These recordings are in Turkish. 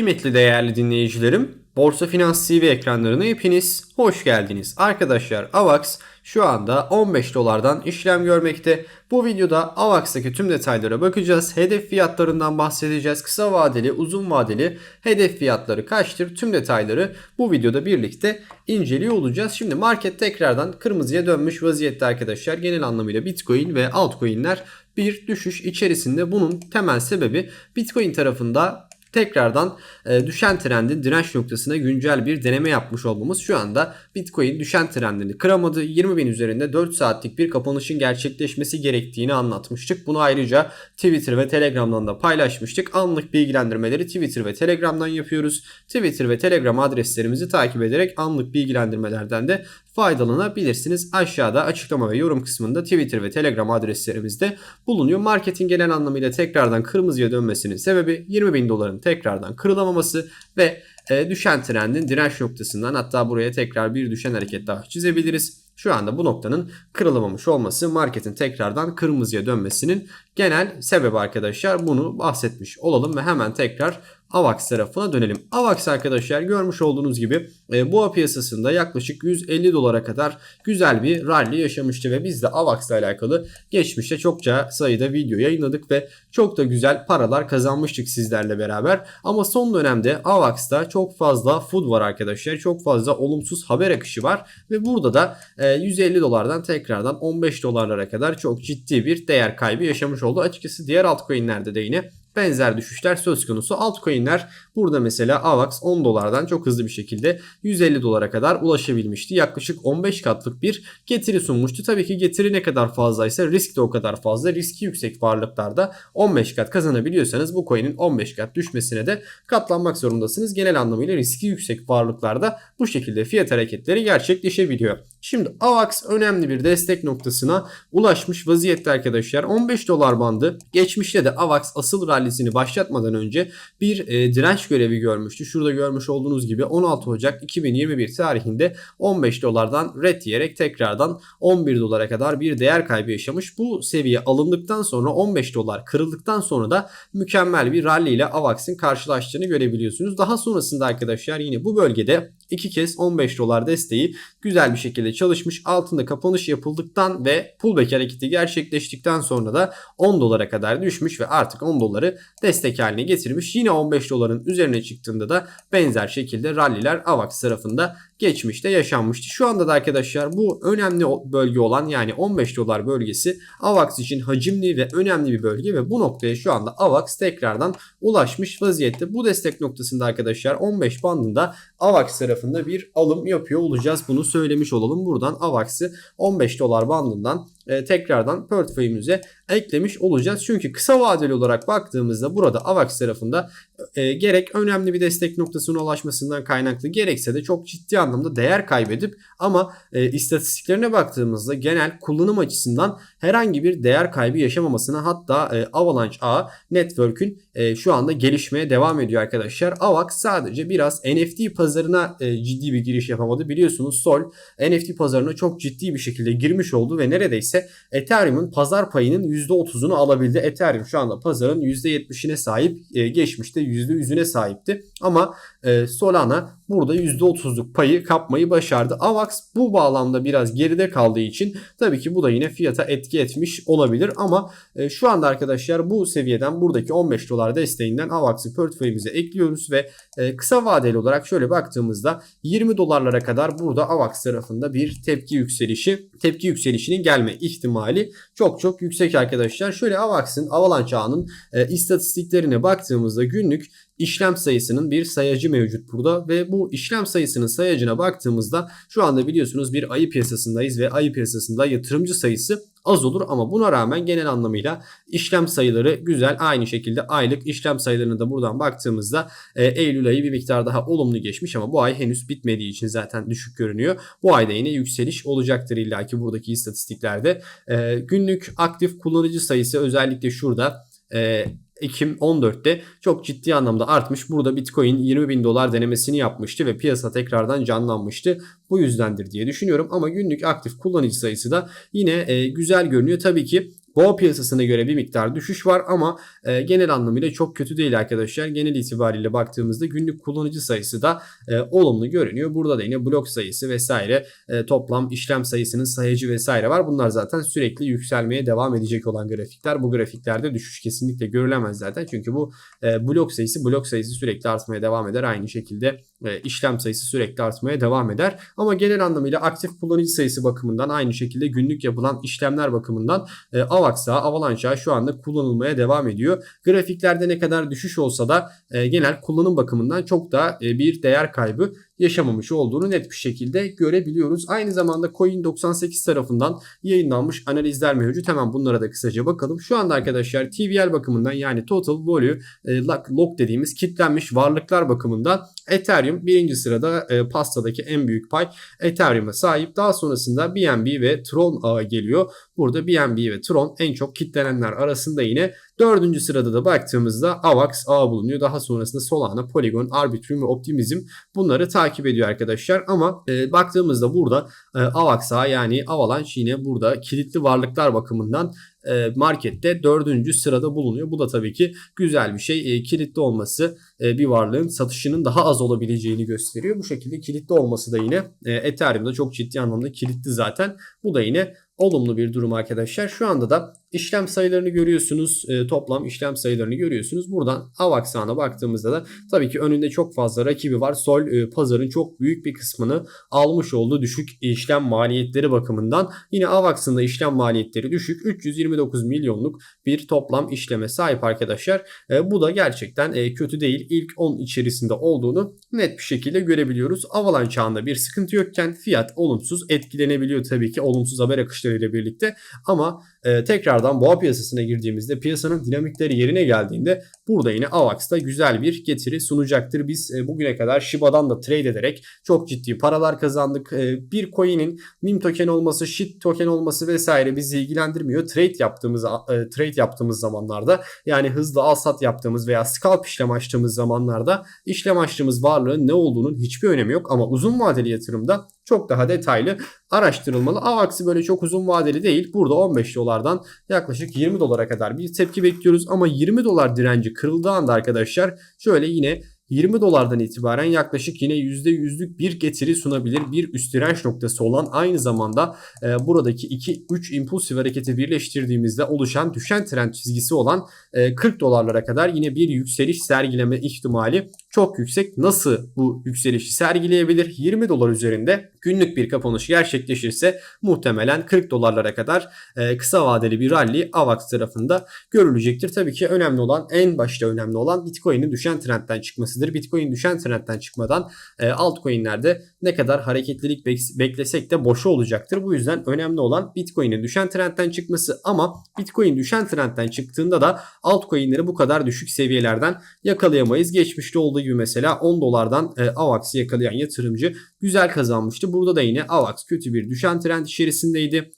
Kıymetli değerli dinleyicilerim, Borsa Finans TV ekranlarına hepiniz hoş geldiniz. Arkadaşlar AVAX şu anda 15 dolardan işlem görmekte. Bu videoda AVAX'taki tüm detaylara bakacağız. Hedef fiyatlarından bahsedeceğiz. Kısa vadeli, uzun vadeli hedef fiyatları kaçtır? Tüm detayları bu videoda birlikte inceliyor olacağız. Şimdi market tekrardan kırmızıya dönmüş vaziyette arkadaşlar. Genel anlamıyla Bitcoin ve altcoin'ler bir düşüş içerisinde. Bunun temel sebebi Bitcoin tarafında tekrardan e, düşen trendin direnç noktasına güncel bir deneme yapmış olmamız şu anda Bitcoin düşen trendini kıramadı. 20 bin üzerinde 4 saatlik bir kapanışın gerçekleşmesi gerektiğini anlatmıştık. Bunu ayrıca Twitter ve Telegram'dan da paylaşmıştık. Anlık bilgilendirmeleri Twitter ve Telegram'dan yapıyoruz. Twitter ve Telegram adreslerimizi takip ederek anlık bilgilendirmelerden de faydalanabilirsiniz. Aşağıda açıklama ve yorum kısmında Twitter ve Telegram adreslerimizde bulunuyor. Marketin genel anlamıyla tekrardan kırmızıya dönmesinin sebebi 20 bin doların tekrardan kırılamaması ve e, düşen trendin direnç noktasından hatta buraya tekrar bir düşen hareket daha çizebiliriz. Şu anda bu noktanın kırılamamış olması marketin tekrardan kırmızıya dönmesinin genel sebebi arkadaşlar. Bunu bahsetmiş olalım ve hemen tekrar AVAX tarafına dönelim. AVAX arkadaşlar görmüş olduğunuz gibi e, boğa piyasasında yaklaşık 150 dolara kadar güzel bir rally yaşamıştı ve biz de AVAX ile alakalı geçmişte çokça sayıda video yayınladık ve çok da güzel paralar kazanmıştık sizlerle beraber. Ama son dönemde AVAX'ta çok fazla food var arkadaşlar. Çok fazla olumsuz haber akışı var ve burada da e, 150 dolardan tekrardan 15 dolarlara kadar çok ciddi bir değer kaybı yaşamış oldu. Açıkçası diğer altcoin'lerde de yine benzer düşüşler söz konusu. Altcoin'ler burada mesela AVAX 10 dolardan çok hızlı bir şekilde 150 dolara kadar ulaşabilmişti. Yaklaşık 15 katlık bir getiri sunmuştu. Tabii ki getiri ne kadar fazlaysa risk de o kadar fazla. Riski yüksek varlıklarda 15 kat kazanabiliyorsanız bu coin'in 15 kat düşmesine de katlanmak zorundasınız. Genel anlamıyla riski yüksek varlıklarda bu şekilde fiyat hareketleri gerçekleşebiliyor. Şimdi AVAX önemli bir destek noktasına ulaşmış vaziyette arkadaşlar. 15 dolar bandı. Geçmişte de AVAX asıl rallisini başlatmadan önce bir e, direnç görevi görmüştü. Şurada görmüş olduğunuz gibi 16 Ocak 2021 tarihinde 15 dolardan red diyerek tekrardan 11 dolara kadar bir değer kaybı yaşamış. Bu seviye alındıktan sonra 15 dolar kırıldıktan sonra da mükemmel bir rally ile AVAX'ın karşılaştığını görebiliyorsunuz. Daha sonrasında arkadaşlar yine bu bölgede iki kez 15 dolar desteği güzel bir şekilde çalışmış. Altında kapanış yapıldıktan ve pullback hareketi gerçekleştikten sonra da 10 dolara kadar düşmüş ve artık 10 doları destek haline getirmiş. Yine 15 doların üzerine çıktığında da benzer şekilde ralliler AVAX tarafında geçmişte yaşanmıştı. Şu anda da arkadaşlar bu önemli bölge olan yani 15 dolar bölgesi AVAX için hacimli ve önemli bir bölge ve bu noktaya şu anda AVAX tekrardan ulaşmış vaziyette. Bu destek noktasında arkadaşlar 15 bandında AVAX tarafında bir alım yapıyor olacağız. Bunu söylemiş olalım. Buradan AVAX'ı 15 dolar bandından e, tekrardan portföyümüze eklemiş olacağız. Çünkü kısa vadeli olarak baktığımızda burada AVAX tarafında e, gerek önemli bir destek noktasına ulaşmasından kaynaklı gerekse de çok ciddi anlamda değer kaybedip ama e, istatistiklerine baktığımızda genel kullanım açısından herhangi bir değer kaybı yaşamamasına hatta e, Avalanche A Network'ün şu anda gelişmeye devam ediyor arkadaşlar. AVAX sadece biraz NFT pazarına ciddi bir giriş yapamadı. Biliyorsunuz Sol NFT pazarına çok ciddi bir şekilde girmiş oldu ve neredeyse Ethereum'un pazar payının %30'unu alabildi. Ethereum şu anda pazarın %70'ine sahip e, geçmişte %100'üne sahipti. Ama e, Solana burada %30'luk payı kapmayı başardı. AVAX bu bağlamda biraz geride kaldığı için tabii ki bu da yine fiyata etki etmiş olabilir ama e, şu anda arkadaşlar bu seviyeden buradaki 15 dolar desteğinden AVAX'ı portföyümüze ekliyoruz ve e, kısa vadeli olarak şöyle baktığımızda 20 dolarlara kadar burada AVAX tarafında bir tepki yükselişi, tepki yükselişinin gelme ihtimali çok çok yüksek arkadaşlar. Şöyle AVAX'ın Avalanche ağının e, istatistiklerine baktığımızda günlük işlem sayısının bir sayacı mevcut burada ve bu işlem sayısının sayacına baktığımızda şu anda biliyorsunuz bir ayı piyasasındayız ve ayı piyasasında yatırımcı sayısı az olur ama buna rağmen genel anlamıyla işlem sayıları güzel. Aynı şekilde aylık işlem sayılarını da buradan baktığımızda e, Eylül ayı bir miktar daha olumlu geçmiş ama bu ay henüz bitmediği için zaten düşük görünüyor. Bu ayda yine yükseliş olacaktır illaki buradaki istatistiklerde. E, günlük aktif kullanıcı sayısı özellikle şurada e, Ekim 14'te çok ciddi anlamda artmış. Burada Bitcoin 20 bin dolar denemesini yapmıştı ve piyasa tekrardan canlanmıştı. Bu yüzdendir diye düşünüyorum ama günlük aktif kullanıcı sayısı da yine e, güzel görünüyor. Tabii ki Boğa piyasasına göre bir miktar düşüş var ama e, genel anlamıyla çok kötü değil arkadaşlar. Genel itibariyle baktığımızda günlük kullanıcı sayısı da e, olumlu görünüyor. Burada da yine blok sayısı vesaire e, toplam işlem sayısının sayıcı vesaire var. Bunlar zaten sürekli yükselmeye devam edecek olan grafikler. Bu grafiklerde düşüş kesinlikle görülemez zaten. Çünkü bu e, blok sayısı blok sayısı sürekli artmaya devam eder. Aynı şekilde e, işlem sayısı sürekli artmaya devam eder. Ama genel anlamıyla aktif kullanıcı sayısı bakımından aynı şekilde günlük yapılan işlemler bakımından e, AVAX'a, Avalanche'a şu anda kullanılmaya devam ediyor. Grafiklerde ne kadar düşüş olsa da e, genel kullanım bakımından çok da e, bir değer kaybı yaşamamış olduğunu net bir şekilde görebiliyoruz. Aynı zamanda Coin98 tarafından yayınlanmış analizler mevcut. Hemen bunlara da kısaca bakalım. Şu anda arkadaşlar TVL bakımından yani Total Value e, Lock dediğimiz kitlenmiş varlıklar bakımından Ethereum birinci sırada e, pastadaki en büyük pay Ethereum'a sahip. Daha sonrasında BNB ve Tron ağı geliyor. Burada BNB ve Tron en çok kitlenenler arasında yine Dördüncü sırada da baktığımızda AVAX ağı bulunuyor. Daha sonrasında Solana, Polygon, Arbitrum ve Optimism bunları takip ediyor arkadaşlar. Ama e, baktığımızda burada e, AVAX ağı yani Avalanche yine burada kilitli varlıklar bakımından e, markette dördüncü sırada bulunuyor. Bu da tabii ki güzel bir şey. E, kilitli olması e, bir varlığın satışının daha az olabileceğini gösteriyor. Bu şekilde kilitli olması da yine Ethereum'da çok ciddi anlamda kilitli zaten. Bu da yine olumlu bir durum arkadaşlar. Şu anda da işlem sayılarını görüyorsunuz. E, toplam işlem sayılarını görüyorsunuz. Buradan Avaxan'a baktığımızda da tabii ki önünde çok fazla rakibi var. Sol e, pazarın çok büyük bir kısmını almış olduğu düşük işlem maliyetleri bakımından. Yine Avax'ın da işlem maliyetleri düşük. 329 milyonluk bir toplam işleme sahip arkadaşlar. E, bu da gerçekten e, kötü değil. İlk 10 içerisinde olduğunu net bir şekilde görebiliyoruz. Avalanche çağında bir sıkıntı yokken fiyat olumsuz etkilenebiliyor tabii ki olumsuz haber akışlarıyla birlikte. Ama e, tekrardan boğa piyasasına girdiğimizde piyasanın dinamikleri yerine geldiğinde burada yine AVAX'da güzel bir getiri sunacaktır. Biz e, bugüne kadar Shiba'dan da trade ederek çok ciddi paralar kazandık. E, bir coin'in meme token olması, shit token olması vesaire bizi ilgilendirmiyor. Trade yaptığımız e, trade yaptığımız zamanlarda yani hızlı al sat yaptığımız veya scalp işlem açtığımız zamanlarda işlem açtığımız varlığın ne olduğunun hiçbir önemi yok ama uzun vadeli yatırımda çok daha detaylı araştırılmalı. AVAX'ı böyle çok uzun vadeli değil. Burada 15 dolardan yaklaşık 20 dolara kadar bir tepki bekliyoruz. Ama 20 dolar direnci kırıldığı anda arkadaşlar şöyle yine 20 dolardan itibaren yaklaşık yine %100'lük bir getiri sunabilir. Bir üst direnç noktası olan aynı zamanda e, buradaki 2-3 impulsif hareketi birleştirdiğimizde oluşan düşen trend çizgisi olan e, 40 dolarlara kadar yine bir yükseliş sergileme ihtimali çok yüksek. Nasıl bu yükselişi sergileyebilir? 20 dolar üzerinde günlük bir kapanış gerçekleşirse muhtemelen 40 dolarlara kadar e, kısa vadeli bir rally AVAX tarafında görülecektir. Tabii ki önemli olan en başta önemli olan Bitcoin'in düşen trendten çıkmasıdır. Bitcoin düşen trendten çıkmadan e, altcoin'lerde ne kadar hareketlilik beklesek de boşa olacaktır. Bu yüzden önemli olan Bitcoin'in düşen trendten çıkması ama Bitcoin düşen trendten çıktığında da altcoin'leri bu kadar düşük seviyelerden yakalayamayız. Geçmişte olduğu olduğu gibi mesela 10 dolardan e, AVAX'ı yakalayan yatırımcı güzel kazanmıştı. Burada da yine AVAX kötü bir düşen trend içerisindeydi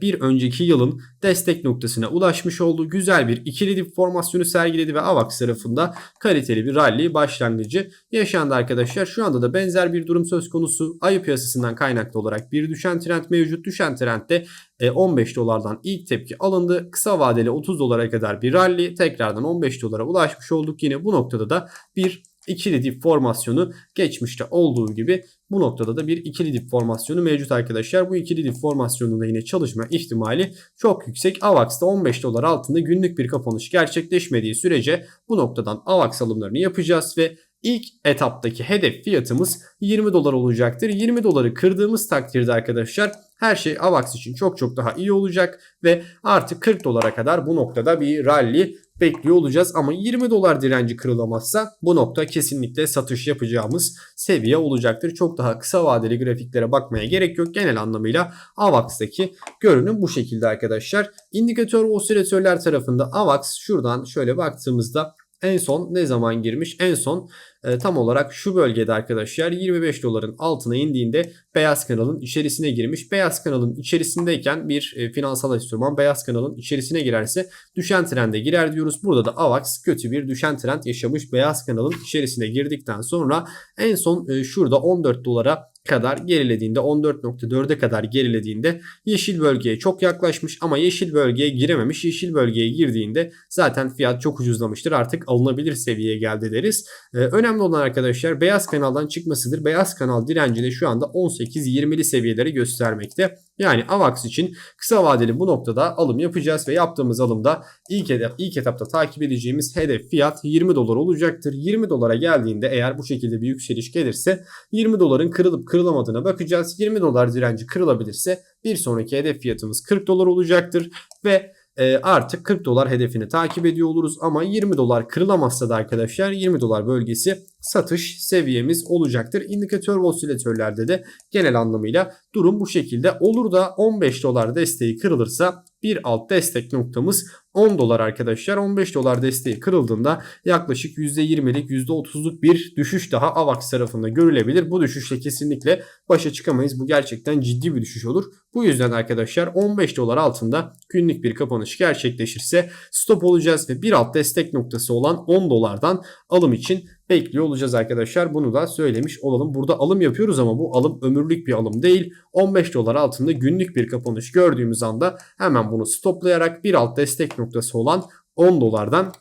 bir önceki yılın destek noktasına ulaşmış oldu. Güzel bir ikili dip formasyonu sergiledi ve AVAX tarafında kaliteli bir rally başlangıcı yaşandı arkadaşlar. Şu anda da benzer bir durum söz konusu. Ayı piyasasından kaynaklı olarak bir düşen trend mevcut. Düşen trendde 15 e, dolardan ilk tepki alındı. Kısa vadeli 30 dolara kadar bir rally. Tekrardan 15 dolara ulaşmış olduk. Yine bu noktada da bir ikili dip formasyonu geçmişte olduğu gibi bu noktada da bir ikili dip formasyonu mevcut arkadaşlar. Bu ikili dip formasyonunda yine çalışma ihtimali çok yüksek. AVAX'da 15 dolar altında günlük bir kapanış gerçekleşmediği sürece bu noktadan AVAX alımlarını yapacağız ve ilk etaptaki hedef fiyatımız 20 dolar olacaktır. 20 doları kırdığımız takdirde arkadaşlar her şey AVAX için çok çok daha iyi olacak ve artık 40 dolara kadar bu noktada bir rally bekliyor olacağız. Ama 20 dolar direnci kırılamazsa bu nokta kesinlikle satış yapacağımız seviye olacaktır. Çok daha kısa vadeli grafiklere bakmaya gerek yok. Genel anlamıyla AVAX'taki görünüm bu şekilde arkadaşlar. İndikatör ve osilatörler tarafında AVAX şuradan şöyle baktığımızda en son ne zaman girmiş? En son e, tam olarak şu bölgede arkadaşlar 25 doların altına indiğinde beyaz kanalın içerisine girmiş. Beyaz kanalın içerisindeyken bir e, finansal enstrüman beyaz kanalın içerisine girerse düşen trende girer diyoruz. Burada da AVAX kötü bir düşen trend yaşamış beyaz kanalın içerisine girdikten sonra en son e, şurada 14 dolara kadar gerilediğinde 14.4'e kadar gerilediğinde yeşil bölgeye çok yaklaşmış ama yeşil bölgeye girememiş. Yeşil bölgeye girdiğinde zaten fiyat çok ucuzlamıştır. Artık alınabilir seviyeye geldi deriz. Ee, önemli olan arkadaşlar beyaz kanaldan çıkmasıdır. Beyaz kanal direnci de şu anda 18-20'li seviyeleri göstermekte. Yani AVAX için kısa vadeli bu noktada alım yapacağız ve yaptığımız alımda ilk, hedef, ilk etapta takip edeceğimiz hedef fiyat 20 dolar olacaktır. 20 dolara geldiğinde eğer bu şekilde bir yükseliş gelirse 20 doların kırılıp kırılamadığına bakacağız. 20 dolar direnci kırılabilirse bir sonraki hedef fiyatımız 40 dolar olacaktır ve e, artık 40 dolar hedefini takip ediyor oluruz ama 20 dolar kırılamazsa da arkadaşlar 20 dolar bölgesi satış seviyemiz olacaktır. İndikatör ve osilatörlerde de genel anlamıyla durum bu şekilde. Olur da 15 dolar desteği kırılırsa bir alt destek noktamız 10 dolar arkadaşlar. 15 dolar desteği kırıldığında yaklaşık %20'lik %30'luk bir düşüş daha AVAX tarafında görülebilir. Bu düşüşle kesinlikle başa çıkamayız. Bu gerçekten ciddi bir düşüş olur. Bu yüzden arkadaşlar 15 dolar altında günlük bir kapanış gerçekleşirse stop olacağız ve bir alt destek noktası olan 10 dolardan alım için bekliyor olacağız arkadaşlar. Bunu da söylemiş olalım. Burada alım yapıyoruz ama bu alım ömürlük bir alım değil. 15 dolar altında günlük bir kapanış gördüğümüz anda hemen bunu stoplayarak bir alt destek noktası olan 10 dolardan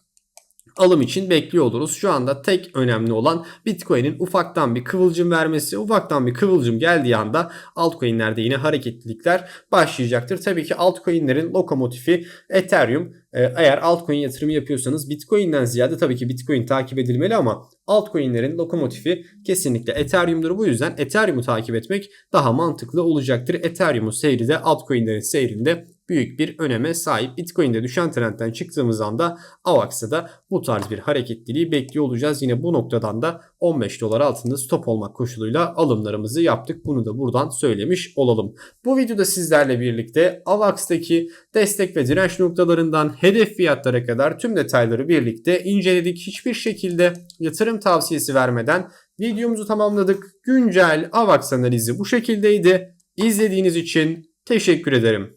alım için bekliyor oluruz. Şu anda tek önemli olan Bitcoin'in ufaktan bir kıvılcım vermesi. Ufaktan bir kıvılcım geldiği anda altcoin'lerde yine hareketlilikler başlayacaktır. Tabii ki altcoin'lerin lokomotifi Ethereum. Ee, Eğer altcoin yatırımı yapıyorsanız Bitcoin'den ziyade tabii ki Bitcoin takip edilmeli ama altcoin'lerin lokomotifi kesinlikle Ethereum'dur. Bu yüzden Ethereum'u takip etmek daha mantıklı olacaktır. Ethereum'un seyri de altcoin'lerin seyrinde büyük bir öneme sahip. Bitcoin'de düşen trendten çıktığımız anda AVAX'ta da bu tarz bir hareketliliği bekliyor olacağız. Yine bu noktadan da 15 dolar altında stop olmak koşuluyla alımlarımızı yaptık. Bunu da buradan söylemiş olalım. Bu videoda sizlerle birlikte AVAX'taki destek ve direnç noktalarından hedef fiyatlara kadar tüm detayları birlikte inceledik. Hiçbir şekilde yatırım tavsiyesi vermeden videomuzu tamamladık. Güncel AVAX analizi bu şekildeydi. İzlediğiniz için teşekkür ederim.